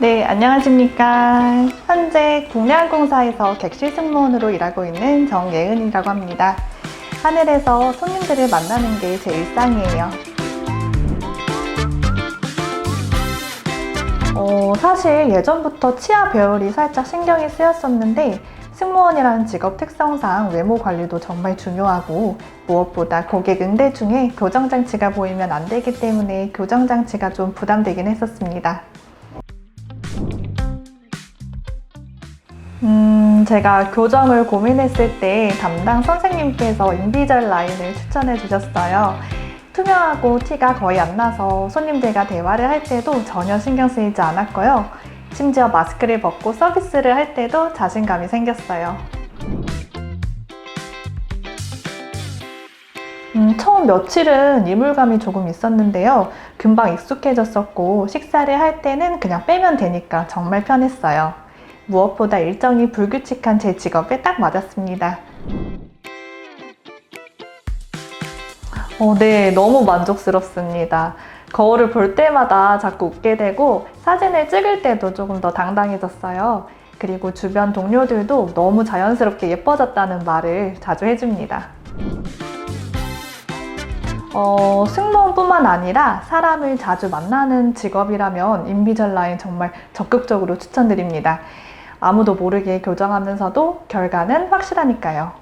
네, 안녕하십니까. 현재 국내항공사에서 객실 승무원으로 일하고 있는 정예은이라고 합니다. 하늘에서 손님들을 만나는 게 제 일상이에요. 어, 사실 예전부터 치아 배열이 살짝 신경이 쓰였었는데 승무원이라는 직업 특성상 외모 관리도 정말 중요하고 무엇보다 고객 응대 중에 교정장치가 보이면 안 되기 때문에 교정장치가 좀 부담되긴 했었습니다. 음, 제가 교정을 고민했을 때 담당 선생님께서 인비절 라인을 추천해 주셨어요. 투명하고 티가 거의 안 나서 손님들과 대화를 할 때도 전혀 신경 쓰이지 않았고요. 심지어 마스크를 벗고 서비스를 할 때도 자신감이 생겼어요. 음, 처음 며칠은 이물감이 조금 있었는데요. 금방 익숙해졌었고, 식사를 할 때는 그냥 빼면 되니까 정말 편했어요. 무엇보다 일정이 불규칙한 제 직업에 딱 맞았습니다. 어, 네, 너무 만족스럽습니다. 거울을 볼 때마다 자꾸 웃게 되고 사진을 찍을 때도 조금 더 당당해졌어요. 그리고 주변 동료들도 너무 자연스럽게 예뻐졌다는 말을 자주 해줍니다. 어, 승무원뿐만 아니라 사람을 자주 만나는 직업이라면 인비절라인 정말 적극적으로 추천드립니다. 아무도 모르게 교정하면서도 결과는 확실하니까요.